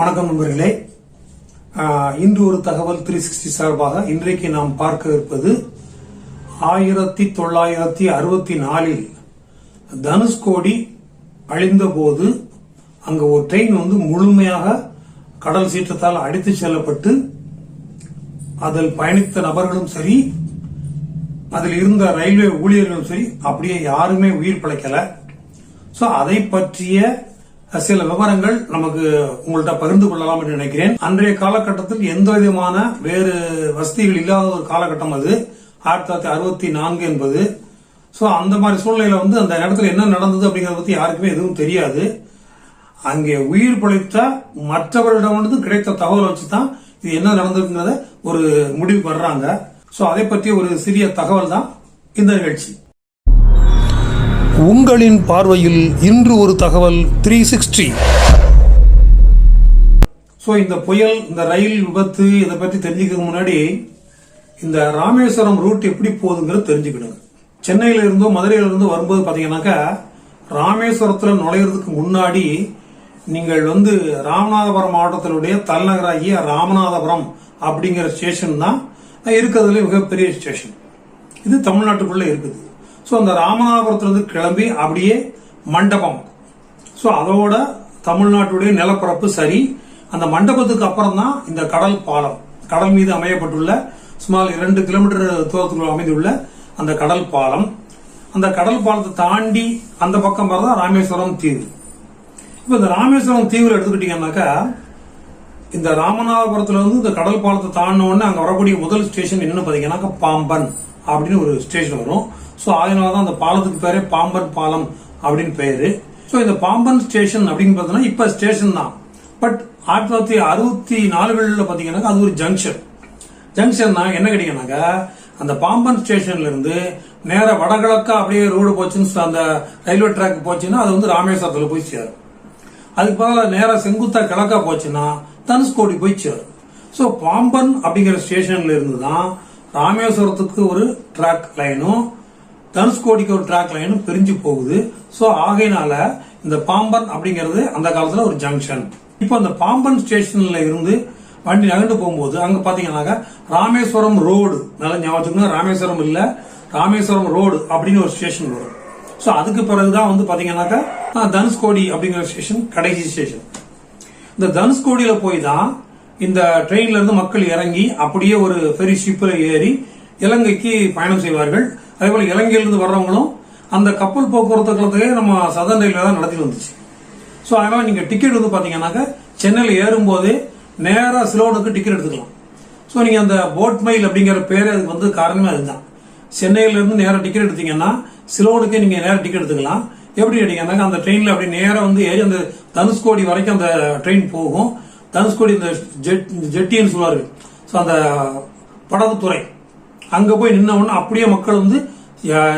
வணக்கம் நண்பர்களே. இன்று ஒரு தகவல் த்ரீ சிக்ஸ்டி சார்பாக இன்றைக்கு நாம் பார்க்க இருப்பது ஆயிரத்தி தொள்ளாயிரத்தி அறுபத்தி நாலில் தனுஷ்கோடி அழிந்தபோது அங்கு ஒரு ட்ரெயின் வந்து முழுமையாக கடல் சீற்றத்தால் அடித்து செல்லப்பட்டு அதில் பயணித்த நபர்களும் சரி அதில் இருந்த ரயில்வே ஊழியர்களும் சரி அப்படியே யாருமே உயிர் பிழைக்கல. ஸோ அதை பற்றிய சில விவரங்கள் நமக்கு உங்கள்ட்ட பகிர்ந்து கொள்ளலாம் என்று நினைக்கிறேன். அன்றைய காலகட்டத்தில் எந்த விதமான வேறு வசதிகள் இல்லாத ஒரு காலகட்டம் அது. ஆயிரத்தி தொள்ளாயிரத்தி அறுபத்தி நான்கு என்பது. ஸோ அந்த மாதிரி சூழ்நிலையில வந்து அந்த இடத்துல என்ன நடந்தது அப்படிங்கறத பத்தி யாருக்குமே எதுவும் தெரியாது. அங்கே உயிர் பிழைத்த மற்றவர்களிடமிருந்து கிடைத்த தகவல் வச்சு தான் இது என்ன நடந்திருக்குங்கிறத ஒரு முடிவு வர்றாங்க. ஸோ அதை பற்றி ஒரு சிறிய தகவல் தான் இந்த நிகழ்ச்சி. உங்களின் பார்வையில் இன்று ஒரு தகவல் த்ரீ சிக்ஸ்டி ஸோ இந்த புயல் இந்த ரயில் விபத்து இதை பற்றி தெரிஞ்சுக்கிறதுக்கு முன்னாடி இந்த ராமேஸ்வரம் ரூட் எப்படி போகுதுங்கிறது தெரிஞ்சுக்கணும். சென்னையில இருந்தோ மதுரையில இருந்தோ வரும்போது பார்த்தீங்கன்னாக்கா ராமேஸ்வரத்தில் நுழையிறதுக்கு முன்னாடி நீங்கள் வந்து ராமநாதபுரம் மாவட்டத்தினுடைய தலைநகராகிய ராமநாதபுரம் அப்படிங்கிற ஸ்டேஷன் தான் இருக்கிறதுல மிகப்பெரிய ஸ்டேஷன் இது தமிழ்நாட்டுக்குள்ளே இருக்குது. ஸோ அந்த ராமநாதபுரத்துலேருந்து கிளம்பி அப்படியே மண்டபம். ஸோ அதோட தமிழ்நாட்டுடைய நிலப்பரப்பு சரி. அந்த மண்டபத்துக்கு அப்புறம் தான் இந்த கடல் பாலம். கடல் மீது அமையப்பட்டுள்ள சுமார் இரண்டு கிலோமீட்டர் தூரத்தில் அமைந்துள்ள அந்த கடல் பாலம். அந்த கடல் பாலத்தை தாண்டி அந்த பக்கம் தான் ராமேஸ்வரம் தீவு. இப்போ இந்த ராமேஸ்வரம் தீவில் எடுத்துக்கிட்டீங்கன்னாக்கா இந்த ராமநாதபுரத்துலேருந்து இந்த கடல் பாலத்தை தாண்டின உடனே வரக்கூடிய முதல் ஸ்டேஷன் என்னன்னு பார்த்தீங்கன்னாக்கா பாம்பன் அப்படின்னு ஒரு ஸ்டேஷன் வரும். ஸோ அதனால தான் அந்த பாலத்துக்கு பேரே பாம்பன் பாலம் அப்படின்னு பேரு. ஸோ இந்த பாம்பன் ஸ்டேஷன் அப்படின்னு பார்த்தீங்கன்னா இப்போ ஸ்டேஷன் தான். பட் ஆயிரத்தி தொள்ளாயிரத்தி அறுபத்தி நாலுகளில் பாத்தீங்கன்னாக்கா அது ஒரு ஜங்ஷன் ஜங்ஷன்னா என்ன கிடைக்குனாக்கா அந்த பாம்பன் ஸ்டேஷன்ல இருந்து நேர வடகிழக்கா அப்படியே ரோடு போச்சுன்னு அந்த ரயில்வே ட்ராக் போச்சுன்னா அது வந்து ராமேஸ்வரத்தில் போய் சேரும். அதுக்கு பதிலாக நேராக செங்குத்தா கிழக்கா போச்சுன்னா தனுஷ்கோடி போய் சேரும். ஸோ பாம்பன் அப்படிங்கிற ஸ்டேஷன்ல இருந்து தான் ராமேஸ்வரத்துக்கு ஒரு ட்ராக் லைனும் தனுஷ்கோடிக்கு ஒரு ட்ராக் லைனும் பிரிஞ்சு போகுது. ஸோ ஆகையினால இந்த பாம்பன் அப்படிங்கிறது அந்த காலத்துல ஒரு ஜங்ஷன் இப்போ அந்த பாம்பன் ஸ்டேஷன்ல இருந்து வண்டி நகர்ந்து போகும்போது அங்க பாத்தீங்கன்னாக்கா ராமேஸ்வரம் ரோடு நல்லா ஞாபகம் ராமேஸ்வரம் இல்ல ராமேஸ்வரம் ரோடு அப்படின்னு ஒரு ஸ்டேஷன் வரும். ஸோ அதுக்கு பிறகுதான் வந்து பாத்தீங்கன்னாக்கா தனுஷ்கோடி அப்படிங்கிற ஸ்டேஷன் கடைசி ஸ்டேஷன் இந்த தனுஷ்கோடியில போய் தான் இந்த ட்ரெயின்ல இருந்து மக்கள் இறங்கி அப்படியே ஒரு ஃபெரி ஷிப்ல ஏறி இலங்கைக்கு பயணம் செய்வார்கள். அதேபோல் இலங்கையிலிருந்து வர்றவங்களும் அந்த கப்பல் போக்குவரத்து கழகத்தையே நம்ம சதன் ரயில்வே தான் நடத்தி வந்துச்சு. ஸோ அதனால் நீங்கள் டிக்கெட் வந்து பார்த்தீங்கன்னாக்கா சென்னையில் ஏறும்போதே நேராக சிலோனுக்கு டிக்கெட் எடுத்துக்கலாம். ஸோ நீங்கள் அந்த போட் மைல் அப்படிங்கிற பேர் அதுக்கு வந்து காரணமே அதுதான். சென்னையிலேருந்து நேராக டிக்கெட் எடுத்தீங்கன்னா சிலோனுக்கு நீங்கள் நேராக டிக்கெட் எடுத்துக்கலாம். எப்படி கேட்டீங்கன்னாக்கா அந்த ட்ரெயினில் அப்படி நேராக வந்து ஏறி அந்த தனுஷ்கோடி வரைக்கும் அந்த ட்ரெயின் போகும். தனுஷ்கோடி இந்த ஜெட் ஜெட்டின்னு சொல்லுவார். ஸோ அந்த படகுத்துறை. அங்க போய் நின்ன உடனே அப்படியே மக்கள் வந்து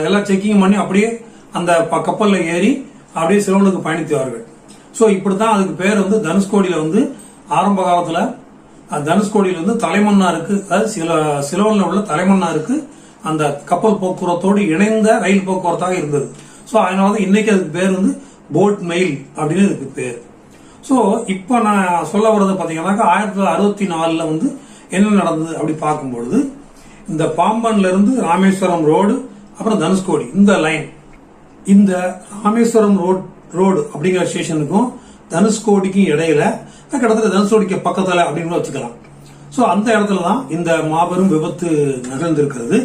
எல்லாம் செக்கிங் பண்ணி அப்படியே அந்த ப- ஏறி அப்படியே சிறுவனுக்கு பயணித்தார்கள். ஸோ இப்படித்தான் அதுக்கு பேர் வந்து தனுஷ்கோடியில் வந்து ஆரம்ப காலத்தில் தனுஷ்கோடியில் வந்து தலைமன்னாருக்கு அதாவது சில சிலவனில் உள்ள தலைமன்னாருக்கு அந்த கப்பல் போக்குவரத்தோடு இணைந்த ரயில் போக்குவரத்தாக இருந்தது. ஸோ அதனால தான் இன்னைக்கு அதுக்கு பேர் வந்து போட் மெயில் அப்படின்னு இதுக்கு பேர். ஸோ இப்போ நான் சொல்ல வர்றது பார்த்தீங்கன்னாக்கா ஆயிரத்தி தொள்ளாயிரத்தி அறுபத்தி நாலில் வந்து என்ன நடந்தது அப்படி பார்க்கும்பொழுது இந்த பாம்பன்ல இருந்து ராமேஸ்வரம் ரோடு அப்புறம் தனுஷ்கோடி இந்த லைன் இந்த ராமேஸ்வரம் ரோட் ரோடு அப்படிங்கிற ஸ்டேஷனுக்கும் தனுஷ்கோடிக்கும் இடையில கிட்டத்தட்ட தனுஷ்கோடிக்கு பக்கத்துல அப்படின்னு வச்சுக்கலாம். ஸோ அந்த இடத்துல தான் இந்த மாபெரும் விபத்து நிகழ்ந்திருக்கிறது.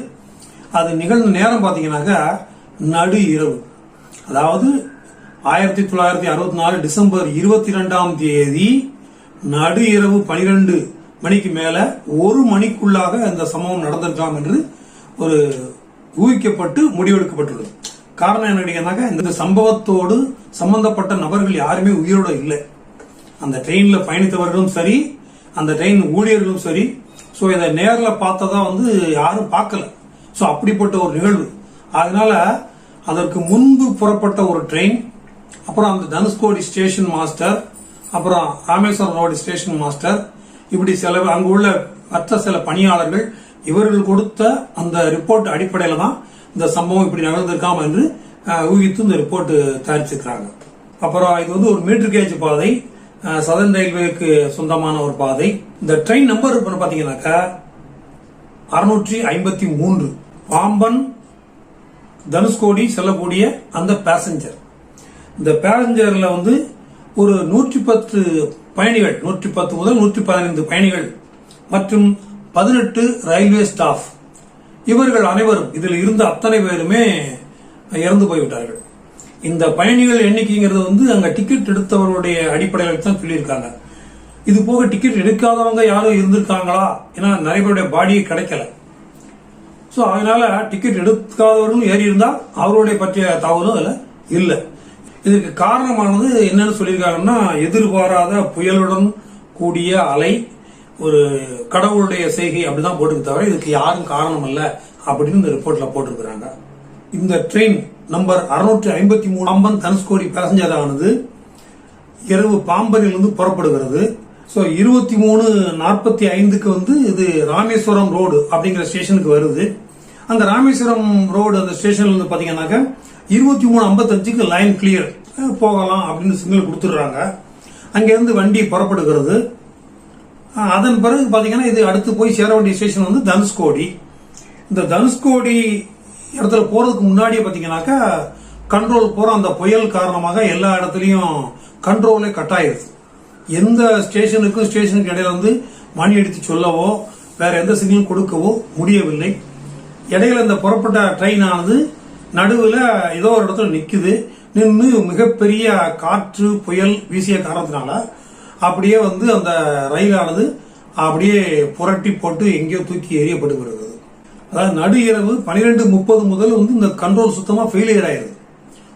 அது நிகழ்ந்த நேரம் பார்த்தீங்கன்னாக்கா நடு இரவு. அதாவது ஆயிரத்தி தொள்ளாயிரத்தி அறுபத்தி நாலு டிசம்பர் இருபத்தி ரெண்டாம் தேதி நடு இரவு பனிரெண்டு மணிக்கு மேல ஒரு மணிக்குள்ளாக அந்த சம்பவம் நடந்திருக்கலாம் என்று ஒரு ஊகிக்கப்பட்டு முடிவெடுக்கப்பட்டுள்ளது. காரணம் என்ன கேட்டீங்கன்னாக்கா இந்த சம்பவத்தோடு சம்பந்தப்பட்ட நபர்கள் யாருமே உயிரோட இல்லை. அந்த ட்ரெயினில் பயணித்தவர்களும் சரி அந்த ட்ரெயின் ஊழியர்களும் சரி ஸோ இதை நேரில் பார்த்ததா வந்து யாரும் பார்க்கல. ஸோ அப்படிப்பட்ட ஒரு நிகழ்வு. அதனால அதற்கு முன்பு புறப்பட்ட ஒரு ட்ரெயின் அப்புறம் அந்த தனுஷ்கோடி ஸ்டேஷன் மாஸ்டர் அப்புறம் ராமேஸ்வரம் ரோடு ஸ்டேஷன் மாஸ்டர் இப்படி சில அங்கு உள்ள மற்ற சில பணியாளர்கள் இவர்கள் கொடுத்த அந்த ரிப்போர்ட் அடிப்படையில தான் இந்த சம்பவம் இப்படி நடந்திருக்காம என்று ஊகித்து இந்த ரிப்போர்ட் தயாரிச்சிருக்கிறாங்க. அப்புறம் இது வந்து ஒரு மீட்டர் கேஜ் பாதை சதன் ரயில்வேக்கு சொந்தமான ஒரு பாதை. இந்த ட்ரெயின் நம்பர் பாத்தீங்கன்னாக்கா அறுநூற்றி ஐம்பத்தி மூன்று. பாம்பன் தனுஷ்கோடி செல்லக்கூடிய அந்த பேசஞ்சர் இந்த பேசஞ்சர்ல வந்து ஒரு நூற்றி பத்து பயணிகள் நூற்றி பத்து முதல் நூற்றி பதினைந்து பயணிகள் மற்றும் பதினெட்டு ரயில்வே ஸ்டாஃப். இவர்கள் அனைவரும் இதில் இருந்த அத்தனை பேருமே இறந்து போய்விட்டார்கள். இந்த பயணிகள் எண்ணிக்கைங்கிறது வந்து அங்கே டிக்கெட் எடுத்தவருடைய அடிப்படையில் தான் சொல்லியிருக்காங்க. இது போக டிக்கெட் எடுக்காதவங்க யாரும் இருந்திருக்காங்களா? ஏன்னா நிறைய பேருடைய பாடியை கிடைக்கல. ஸோ அதனால டிக்கெட் எடுக்காதவர்களும் ஏறி இருந்தால் அவருடைய பற்றிய தகவலும் அதில் இல்லை. இதுக்கு காரணமானது என்னன்னு சொல்லியிருக்காங்கன்னா எதிர்பாராத புயலுடன் கூடிய அலை ஒரு கடவுளுடைய செய்கை அப்படிதான் போட்டுக்கு தவிர இதுக்கு யாரும் காரணம் அல்ல அப்படின்னு இந்த ரிப்போர்ட்ல போட்டிருக்கிறாங்க. இந்த ட்ரெயின் நம்பர் அறுநூற்றி ஐம்பத்தி மூணு அம்பன் தனுஷ்கோடி பேசஞ்சர் ஆனது இரவு பாம்பனிலிருந்து புறப்படுகிறது. ஸோ இருபத்தி மூணு நாற்பத்தி ஐந்துக்கு வந்து இது ராமேஸ்வரம் ரோடு அப்படிங்கிற ஸ்டேஷனுக்கு வருது. அந்த ராமேஸ்வரம் ரோடு அந்த ஸ்டேஷன்ல வந்து பாத்தீங்கன்னாக்க இருபத்தி மூணு ஐம்பத்தஞ்சுக்கு லைன் கிளியர் போகலாம் அப்படின்னு சிக்னல் கொடுத்துடுறாங்க. அங்கேருந்து வண்டி புறப்படுகிறது. அதன் பிறகு பார்த்தீங்கன்னா இது அடுத்து போய் சேர வேண்டிய ஸ்டேஷன் வந்து தனுஷ்கோடி. இந்த தனுஷ்கோடி இடத்துல போகிறதுக்கு முன்னாடியே பார்த்தீங்கன்னாக்கா கண்ட்ரோல் போகிற அந்த புயல் காரணமாக எல்லா இடத்துலையும் கண்ட்ரோலே கட் ஆயிடுது எந்த ஸ்டேஷனுக்கும் ஸ்டேஷனுக்கு இடையில வந்து மணி அடித்து சொல்லவோ வேற எந்த சிக்னலும் கொடுக்கவோ முடியவில்லை. இடையில இந்த புறப்பட்ட ட்ரெயின் ஆனது நடுவில் ஏதோ ஒரு இடத்துல நிற்குது நின்று மிகப்பெரிய காற்று புயல் வீசிய காரணத்தினால அப்படியே வந்து அந்த ரயிலானது அப்படியே புரட்டி போட்டு எங்கேயோ தூக்கி எரியப்பட்டு வருகிறது அதாவது நடு இரவு பனிரெண்டு முப்பது முதல் வந்து இந்த கண்ட்ரோல் சுத்தமாக ஃபெயிலியர் ஆயிருது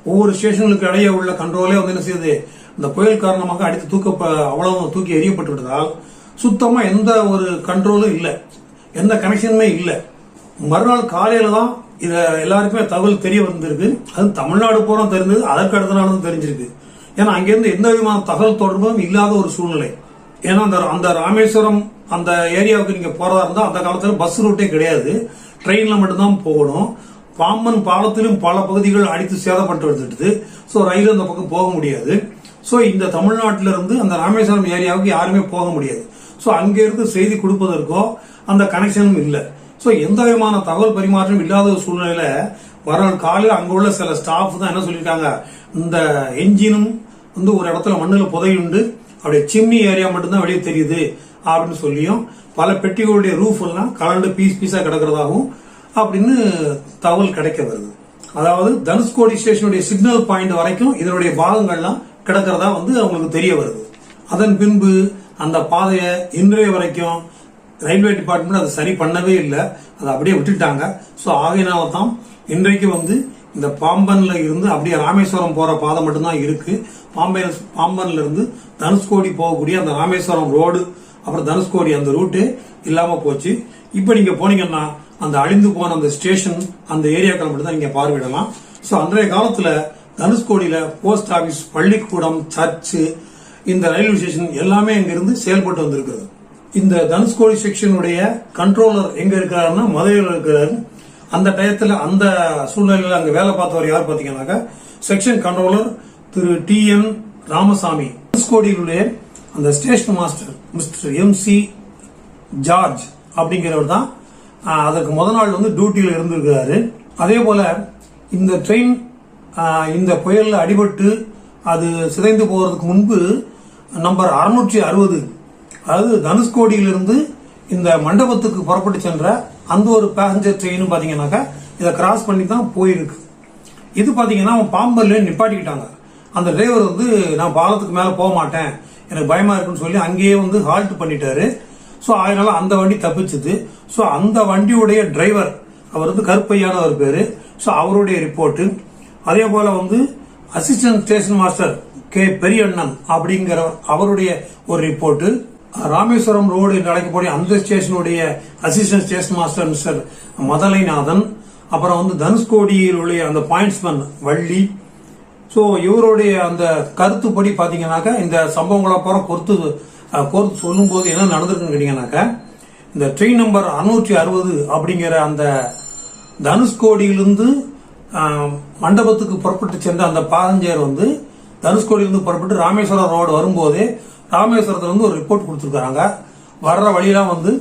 ஒவ்வொரு ஸ்டேஷனுக்கு இடையே உள்ள கண்ட்ரோலே வந்து என்ன செய்யுது? இந்த புயல் காரணமாக அடித்து தூக்க அவ்வளவு தூக்கி எறியப்பட்டு விட்டதால் சுத்தமாக எந்த ஒரு கண்ட்ரோலும் இல்லை. எந்த கனெக்ஷனுமே இல்லை. மறுநாள் காலையில் தான் இதை எல்லாருக்குமே தகவல் தெரிய வந்திருக்கு. அது தமிழ்நாடு பூரா தெரிஞ்சது அதற்கு அடுத்த நாளும் தெரிஞ்சிருக்கு. ஏன்னா அங்கேருந்து எந்த விதமான தகவல் தொடர்பும் இல்லாத ஒரு சூழ்நிலை. ஏன்னா அந்த அந்த ராமேஸ்வரம் அந்த ஏரியாவுக்கு நீங்கள் போகிறதா இருந்தால் அந்த காலத்தில் பஸ் ரூட்டே கிடையாது. ட்ரெயினில் மட்டும்தான் போகணும். பாம்பன் பாலத்திலும் பல பகுதிகள் அடித்து சேதப்பட்டு வந்துட்டுது ஸோ ரயில் அந்த பக்கம் போக முடியாது. ஸோ இந்த தமிழ்நாட்டிலிருந்து அந்த ராமேஸ்வரம் ஏரியாவுக்கு யாருமே போக முடியாது. ஸோ அங்கேருந்து செய்தி கொடுப்பதற்கோ அந்த கனெக்ஷனும் இல்லை. ஸோ எந்த விதமான தகவல் பரிமாற்றம் இல்லாத ஒரு சூழ்நிலையில வரநாள் காலையில் அங்கே உள்ள சில ஸ்டாஃப் தான் என்ன சொல்லியிருக்காங்க? இந்த என்ஜினும் வந்து ஒரு இடத்துல மண்ணில் புதையுண்டு. அப்படியே சிம்னி ஏரியா மட்டும்தான் வெளியே தெரியுது அப்படின்னு சொல்லியும் பல பெட்டிகளுடைய ரூஃப் எல்லாம் கலண்டு பீஸ் பீஸாக கிடக்கிறதாகவும் அப்படின்னு தகவல் கிடைக்க வருது. அதாவது தனுஷ்கோடி ஸ்டேஷனுடைய சிக்னல் பாயிண்ட் வரைக்கும் இதனுடைய பாகங்கள்லாம் கிடக்கிறதா வந்து அவங்களுக்கு தெரிய வருது. அதன் பின்பு அந்த பாதையை இன்றைய வரைக்கும் ரயில்வே டிபார்ட்மெண்ட் அதை சரி பண்ணவே இல்லை. அதை அப்படியே விட்டுட்டாங்க. ஸோ ஆகையினால தான் இன்றைக்கு வந்து இந்த பாம்பன்ல இருந்து அப்படியே ராமேஸ்வரம் போற பாதை மட்டும்தான் இருக்கு. பாம்பே பாம்பன்ல இருந்து தனுஷ்கோடி போகக்கூடிய அந்த ராமேஸ்வரம் ரோடு அப்புறம் தனுஷ்கோடி அந்த ரூட்டு இல்லாம போச்சு. இப்போ நீங்க போனீங்கன்னா அந்த அழிந்து போன அந்த ஸ்டேஷன் அந்த ஏரியாக்களை மட்டும் தான் நீங்க பார்வையிடலாம். ஸோ அன்றைய காலத்துல தனுஷ்கோடியில போஸ்ட் ஆபீஸ் பள்ளிக்கூடம் சர்ச்சு இந்த ரயில்வே ஸ்டேஷன் எல்லாமே இங்கிருந்து செயல்பட்டு வந்திருக்கிறது. இந்த தனுஷ்கோடி செக்ஷனுடைய கண்ட்ரோலர் எங்க இருக்கிறாருன்னா மதுரையில் இருக்கிறாரு. அந்த டயத்தில் அந்த சூழ்நிலையில் அங்கே வேலை பார்த்தவர் யார் பார்த்தீங்கன்னாக்கா செக்ஷன் கண்ட்ரோலர் திரு டி என் ராமசாமி. தனுஷ்கோடியினுடைய அந்த station master mister M C George அப்படிங்கிறவர் தான் அதற்கு முத நாள் வந்து டியூட்டியில் இருந்திருக்கிறாரு. அதே போல இந்த ட்ரெயின் இந்த புயலில் அடிபட்டு அது சிதைந்து போகிறதுக்கு முன்பு நம்பர் அறுநூற்றி அறுபது அதாவது தனுஷ்கோடியிலிருந்து இந்த மண்டபத்துக்கு புறப்பட்டு சென்ற அந்த ஒரு பேசஞ்சர் ட்ரெயினும் பார்த்தீங்கன்னாக்கா இதை கிராஸ் பண்ணி தான் போயிருக்கு. இது பார்த்தீங்கன்னா அவன் பாம்பர்லேயே நிப்பாட்டிக்கிட்டாங்க. அந்த டிரைவர் வந்து நான் பாலத்துக்கு மேலே போக மாட்டேன். எனக்கு பயமாக இருக்குன்னு சொல்லி அங்கேயே வந்து ஹால்ட் பண்ணிட்டாரு. ஸோ அதனால அந்த வண்டி தப்பிச்சுது. ஸோ அந்த வண்டியுடைய டிரைவர் அவர் வந்து கருப்பையான ஒரு பேர். ஸோ அவருடைய ரிப்போர்ட்டு அதே போல் வந்து assistant station master K Periyannan அப்படிங்கிற அவருடைய ஒரு ரிப்போர்ட்டு ராமேஸ்வரம் ரோடு என்று அழைக்கக்கூடிய அந்த ஸ்டேஷனுடைய assistant station master mister Mathalainathan அப்புறம் வந்து தனுஷ்கோடியில் உள்ள அந்த பாயிண்ட்ஸ்மேன் வள்ளி. ஸோ இவருடைய அந்த கருத்துப்படி பார்த்தீங்கன்னாக்கா இந்த சம்பவங்களை அப்புறம் பொறுத்து பொறுத்து கோர்த்து சொல்லும்போது என்ன நடந்திருக்குன்னு கேட்டீங்கன்னாக்கா இந்த ட்ரெயின் நம்பர் அறுநூற்றி அறுபது அப்படிங்கிற அந்த தனுஷ்கோடியிலிருந்து மண்டபத்துக்கு புறப்பட்டு சென்ற அந்த பாசஞ்சர் வந்து தனுஷ்கோடியிலிருந்து புறப்பட்டு ராமேஸ்வரம் ரோடு வரும்போதே ராமேஸ்வரத்துல வந்து ஒரு ரிப்போர்ட் கொடுத்துருக்காங்க. வர்ற வழியெல்லாம் வந்து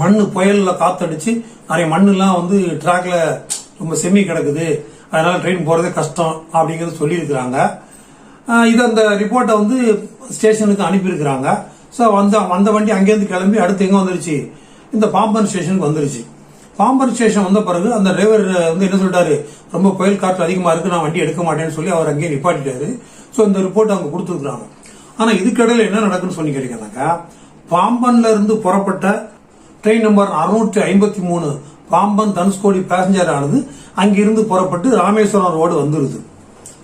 மண்ணு புயல்ல காத்தடிச்சு நிறைய மண்ணெல்லாம் வந்து ட்ராக்ல ரொம்ப செமி கிடக்குது. அதனால ட்ரெயின் போறதே கஷ்டம் அப்படிங்கறது சொல்லியிருக்கிறாங்க. இது அந்த ரிப்போர்ட்டை வந்து ஸ்டேஷனுக்கு அனுப்பியிருக்கிறாங்க. ஸோ வந்து வந்த வண்டி அங்கேருந்து கிளம்பி அடுத்து எங்கே வந்துருச்சு? இந்த பாம்பன் ஸ்டேஷனுக்கு வந்துருச்சு. பாம்பன் ஸ்டேஷன் வந்த பிறகு அந்த டிரைவர் வந்து என்ன சொல்லிட்டாரு? ரொம்ப புயல் காற்று அதிகமாக இருக்கு நான் வண்டி எடுக்க மாட்டேன்னு சொல்லி அவர் அங்கேயே நிப்பாட்டிட்டாரு. ஸோ இந்த ரிப்போர்ட் அவங்க கொடுத்துருக்காங்க ஆனா இதுக்கடையில் என்ன நடக்குன்னு சொல்லி கேட்டீங்கன்னாக்கா பாம்பன்ல இருந்து புறப்பட்ட ட்ரெயின் நம்பர் அறுநூற்றி ஐம்பத்தி மூணு பாம்பன் தனுஷ்கோடி பேசஞ்சர் ஆனது அங்கிருந்து புறப்பட்டு ராமேஸ்வரம் ரோடு வந்துருது.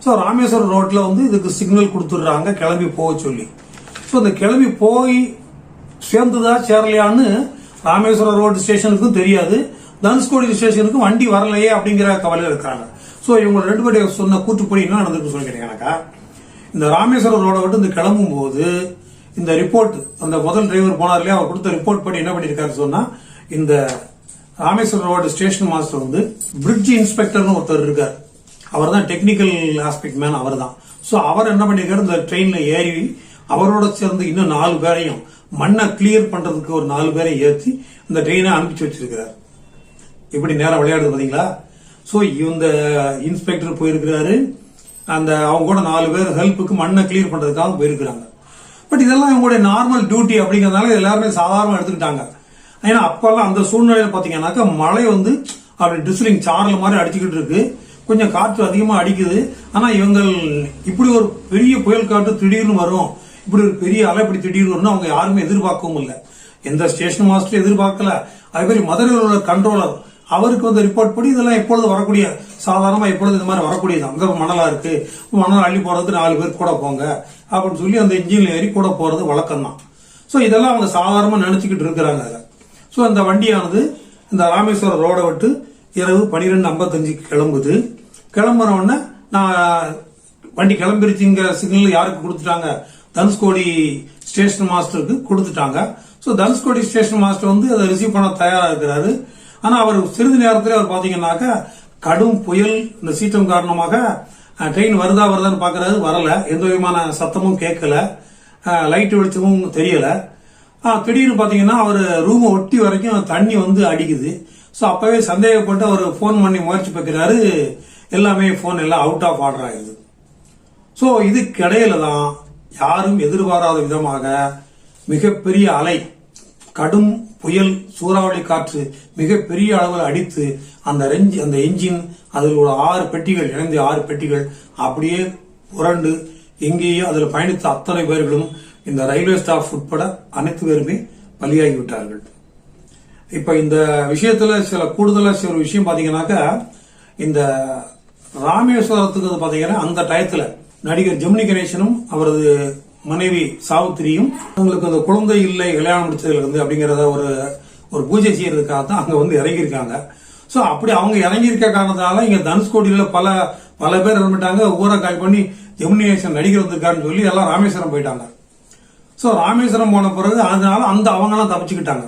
ஸோ ராமேஸ்வரம் ரோட்ல வந்து இதுக்கு சிக்னல் கொடுத்துடுறாங்க கிளம்பி போக சொல்லி. ஸோ இந்த கிளம்பி போய் சேர்ந்துதா சேரலையான்னு ராமேஸ்வரம் ரோடு ஸ்டேஷனுக்கும் தெரியாது. தனுஷ்கோடி ஸ்டேஷனுக்கும் வண்டி வரலையே அப்படிங்கிற கவலையில் இருக்கிறாங்க. ஸோ இவங்க ரெண்டு பேரும் சொன்ன கூற்றுப்படி என்ன நடந்திருக்கு சொல்லி கேட்டீங்கன்னாக்கா இந்த ராமேஸ்வரம் ரோட விட்டு இந்த கிளம்பும் போது இந்த ரிப்போர்ட் அந்த முதல் டிரைவர் போனார் இல்லையா அவர் கொடுத்த ரிப்போர்ட் படி என்ன பண்ணியிருக்காரு சொன்னா இந்த ராமேஸ்வரம் ரோடு ஸ்டேஷன் மாஸ்டர் வந்து பிரிட்ஜ் இன்ஸ்பெக்டர்னு ஒருத்தர் இருக்கார். அவர் தான் டெக்னிக்கல் ஆஸ்பெக்ட் மேன் அவர் தான். ஸோ அவர் என்ன பண்ணியிருக்காரு இந்த ட்ரெயினில் ஏறி அவரோட சேர்ந்து இன்னும் நாலு பேரையும் மண்ணை கிளியர் பண்றதுக்கு ஒரு நாலு பேரை ஏற்றி இந்த ட்ரெயினை அனுப்பிச்சு வச்சிருக்கிறார். இப்படி நேரம் விளையாடுது பார்த்தீங்களா ஸோ இந்த இன்ஸ்பெக்டர் போயிருக்கிறாரு. அந்த அவங்க கூட நாலு பேர் ஹெல்ப்புக்கு மண்ணை கிளியர் பண்றதுக்காக போயிருக்கிறாங்க. பட் இதெல்லாம் இவங்களுடைய நார்மல் டியூட்டி அப்படிங்கிறதுனால எல்லாருமே சாதாரணமாக எடுத்துக்கிட்டாங்க. ஏன்னா அப்பெல்லாம் அந்த சூழ்நிலையில் பார்த்தீங்கன்னாக்கா மழை வந்து அப்படி டிஸ்லிங் சாரல் மாதிரி அடிச்சுக்கிட்டு இருக்கு. கொஞ்சம் காற்று அதிகமாக அடிக்குது. ஆனால் இவங்கள் இப்படி ஒரு பெரிய புயல் காற்று திடீர்னு வரும் இப்படி ஒரு பெரிய அலை இப்படி திடீர்னு வரும்னு அவங்க யாருமே எதிர்பார்க்கவும் இல்லை. எந்த ஸ்டேஷன் மாஸ்டரும் எதிர்பார்க்கல. அதே மாதிரி மதுரையில் உள்ள கண்ட்ரோலர் அவருக்கு வந்து ரிப்போர்ட் படி இதெல்லாம் எப்பொழுது வரக்கூடிய சாதாரணமா எப்பொழுது இது மாதிரி வரக்கூடியது? அங்க மணலா இருக்கு. மணல் அள்ளி போறதுக்கு நாலு பேர் கூட போங்க. அப்படின்னு சொல்லி அந்த இன்ஜின்ல ஏறி கூட போறது வழக்கம் தான் ஸோ இதெல்லாம் அவங்க சாதாரணமா நினைச்சுக்கிட்டு இருக்கிறாங்க அதில். ஸோ அந்த வண்டியானது இந்த ராமேஸ்வரம் ரோடை விட்டு இரவு பனிரெண்டு ஐம்பத்தஞ்சுக்கு கிளம்புது. கிளம்புற உடனே நான் வண்டி கிளம்பிருச்சுங்கிற சிக்னல் யாருக்கு கொடுத்துட்டாங்க? தனுஷ்கோடி ஸ்டேஷன் மாஸ்டருக்கு கொடுத்துட்டாங்க. ஸோ தனுஷ்கோடி ஸ்டேஷன் மாஸ்டர் வந்து அதை ரிசீவ் பண்ண தயாராக இருக்கிறாரு. ஆனா அவர் சிறிது நேரத்தில் அவர் பாத்தீங்கன்னாக்கா கடும் புயல் இந்த சீற்றம் காரணமாக ட்ரெயின் வருதா வருதான்னு பாக்குறாரு வரல. எந்த விதமான சத்தமும் கேட்கல. லைட் வெளிச்சமும் தெரியல. திடீர்னு பாத்தீங்கன்னா அவர் ரூமை ஒட்டி வரைக்கும் தண்ணி வந்து அடிக்குது. ஸோ அப்பவே சந்தேகப்பட்டு அவர் ஃபோன் பண்ணி முயற்சி பார்க்கிறாரு. எல்லாமே ஃபோன் எல்லாம் அவுட் ஆஃப் ஆர்டர் ஆயிடுது. ஸோ இது கிடையில தான் யாரும் எதிர்பாராத விதமாக மிகப்பெரிய அலை கடும் புயல் சூறாவளி காற்று மிகப்பெரிய அளவில் அடித்து அந்த ரெஞ்சி அந்த என்ஜின் அதில் உள்ள ஆறு பெட்டிகள் இணைந்து ஆறு பெட்டிகள் அப்படியே புரண்டு எங்கேயோ அதில் பயணித்த அத்தனை பேர்களும் இந்த ரயில்வே ஸ்டாஃப் உட்பட அனைத்து பேருமே பலியாகி விட்டார்கள் இப்போ இந்த விஷயத்தில் சில கூடுதலாக சில விஷயம் பார்த்தீங்கன்னாக்கா இந்த ராமேஸ்வரத்துக்கு பார்த்தீங்கன்னா அந்த டயத்தில் நடிகர் ஜெமினி கணேசனும் அவரது மனைவி சாவித்திரியும் அவங்களுக்கு அந்த குழந்தை இல்லை கல்யாணம் முடிச்சதுல இருந்து அப்படிங்கறத ஒரு ஒரு பூஜை செய்யறதுக்காக தான் அங்க வந்து இறங்கியிருக்காங்க. சோ அப்படி அவங்க இறங்கியிருக்க காரணத்தால இங்க தனுஷ்கோடியில பல பல பேர் இறந்துட்டாங்க. ஊரை கால் பண்ணி ஜெமினேஷன் நடிகர் வந்திருக்காருன்னு சொல்லி எல்லாம் ராமேஸ்வரம் போயிட்டாங்க. சோ ராமேஸ்வரம் போன பிறகு அதனால அந்த அவங்களாம் தப்பிச்சுக்கிட்டாங்க.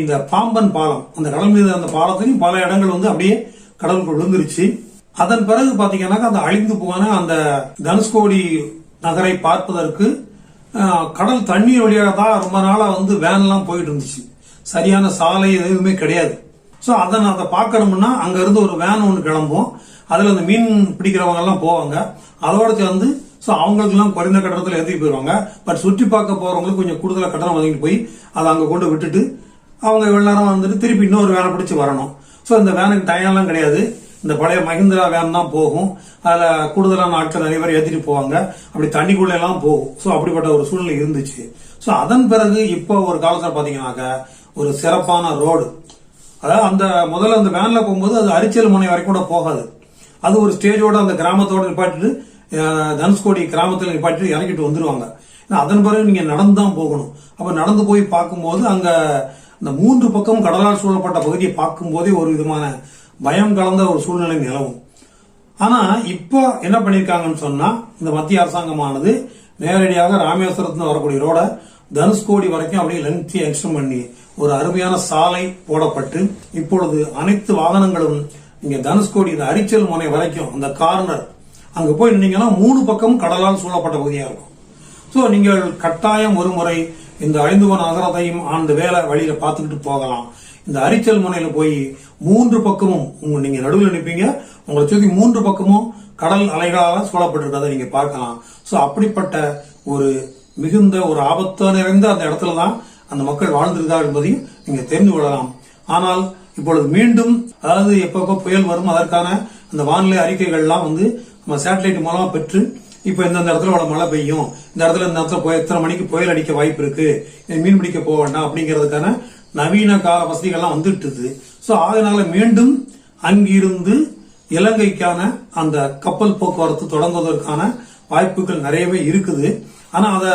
இந்த பாம்பன் பாலம் அந்த கடல் மீது அந்த பாலத்தையும் பல இடங்கள் வந்து அப்படியே கடலுக்குள் விழுந்துருச்சு. அதன் பிறகு பாத்தீங்கன்னாக்கா அந்த அழிந்து போன அந்த தனுஷ்கோடி நகரை பார்ப்பதற்கு கடல் தண்ணீர் வழியாக தான் ரொம்ப நாளாக வந்து வேன்லாம் போயிட்டு இருந்துச்சு. சரியான சாலை எதுவுமே கிடையாது. ஸோ அதை நான் அதை பார்க்கணும்னா அங்கேருந்து ஒரு வேன் ஒன்று கிளம்பும் அதில் அந்த மீன் பிடிக்கிறவங்கெல்லாம் போவாங்க. அதோட சேர்ந்து ஸோ அவங்களுக்குலாம் குறைந்த கட்டணத்தில் ஏற்றிட்டு போயிடுவாங்க பட் சுற்றி பார்க்க போகிறவங்களுக்கு கொஞ்சம் கூடுதலாக கட்டணம் வாங்கிட்டு போய் அதை அங்கே கொண்டு விட்டுட்டு அவங்க இவ்வளோ நேரம் வந்துட்டு திருப்பி இன்னொரு வேனை பிடிச்சி வரணும். ஸோ இந்த வேனுக்கு டயம்லாம் கிடையாது. இந்த பழைய மஹிந்திரா வேன் தான் போகும். அதில் கூடுதலான ஆட்கள் நிறைய பேர் ஏற்றிட்டு போவாங்க. அப்படி தண்ணிக்குள்ளெல்லாம் போகும். ஸோ அப்படிப்பட்ட ஒரு சூழ்நிலை இருந்துச்சு. ஸோ அதன் பிறகு இப்போ ஒரு காலத்தில் பாத்தீங்கன்னாக்க ஒரு சிறப்பான ரோடு. அதாவது அந்த முதல்ல அந்த வேனில் போகும்போது அது அரிச்சல் முனை வரைக்கும் கூட போகாது. அது ஒரு ஸ்டேஜோட அந்த கிராமத்தோட நிப்பாட்டிட்டு தனுஷ்கோடி கிராமத்தில் நிப்பாட்டிட்டு இறங்கிட்டு வந்துடுவாங்க ஏன்னா, அதன் பிறகு நீங்கள் நடந்து தான் போகணும். அப்போ நடந்து போய் பார்க்கும்போது அங்கே இந்த மூன்று பக்கம் கடலால் சூழப்பட்ட பகுதியை பார்க்கும்போதே ஒரு விதமான பயம் கலந்த ஒரு சூழ்நிலை நிலவும். ஆனா இப்போ என்ன பண்ணிருக்காங்கன்னு சொன்னா இந்த மத்திய அரசாங்கமானது நேரடியாக ராமேஸ்வரத்துல வரக்கூடிய ரோட தனுஷ்கோடி வரைக்கும் அப்படியே லென்த்தி எக்ஸ்டன் பண்ணி ஒரு அருமையான சாலை போடப்பட்டு இப்பொழுது அனைத்து வாகனங்களும் இங்க தனுஷ்கோடி இந்த அரிச்சல் முனை வரைக்கும் அந்த கார்னர் அங்க போய் நின்னீங்கன்னா மூணு பக்கமும் கடலால் சூழப்பட்ட பகுதியா இருக்கும். ஸோ நீங்கள் கட்டாயம் ஒரு முறை இந்த ஐந்துவன் நகரத்தையும் ஆண்டு வேலை வழியில பார்த்துக்கிட்டு போகலாம். இந்த அரிச்சல் முனையில போய் மூன்று பக்கமும் உங்க நீங்க நடுவில் நிற்பீங்க உங்களை சுற்றி மூன்று பக்கமும் கடல் அலைகளால் சூழப்பட்டிருக்கிறத நீங்கள் பார்க்கலாம். ஸோ அப்படிப்பட்ட ஒரு மிகுந்த ஒரு ஆபத்து நிறைந்த அந்த இடத்துல தான் அந்த மக்கள் வாழ்ந்திருக்கார் என்பதையும் நீங்கள் தெரிந்து கொள்ளலாம். ஆனால் இப்பொழுது மீண்டும் அதாவது எப்பப்போ புயல் வரும் அதற்கான அந்த வானிலை அறிக்கைகள்லாம் வந்து நம்ம சேட்டலைட் மூலமாக பெற்று இப்போ இந்தந்த இடத்துல அவ்வளோ மழை பெய்யும் இந்த இடத்துல இந்த இடத்துல புயல் எத்தனை மணிக்கு புயல் அடிக்க வாய்ப்பு இருக்கு இது மீன் பிடிக்க போக வேண்டாம் அப்படிங்கிறதுக்கான நவீன கால வசதிகள்லாம் வந்துட்டுது ஸோ அதனால மீண்டும் அங்கிருந்து இலங்கைக்கான அந்த கப்பல் போக்குவரத்து தொடங்குவதற்கான வாய்ப்புகள் நிறையவே இருக்குது. ஆனா அதை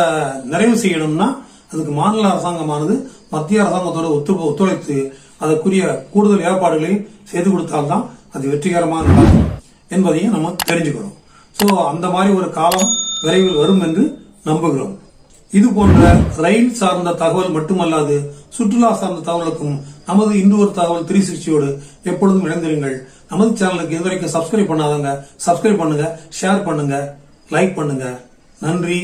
நிறைவு செய்யணும்னா அதுக்கு மாநில அரசாங்கமானது மத்திய அரசாங்கத்தோட ஒத்து ஒத்துழைத்து அதற்குரிய கூடுதல் ஏற்பாடுகளை செய்து கொடுத்தால்தான் அது வெற்றிகரமாக நடக்கும் என்பதையும் நம்ம தெரிஞ்சுக்கிறோம். ஸோ அந்த மாதிரி ஒரு காலம் விரைவில் வரும் என்று நம்புகிறோம். இது போன்ற ரயில் சார்ந்த தகவல் மட்டுமல்லாது சுற்றுலா சார்ந்த தகவலுக்கும் நமது இன்று ஒரு தகவல் த்ரீ சிக்ஸ்டியோடு எப்பொழுதும் இணைந்திருங்கள். நமது சேனலுக்கு இதுவரைக்கும் சப்ஸ்கிரைப் பண்ணாதவங்க சப்ஸ்கிரைப் பண்ணுங்க ஷேர் பண்ணுங்க லைக் பண்ணுங்க. நன்றி.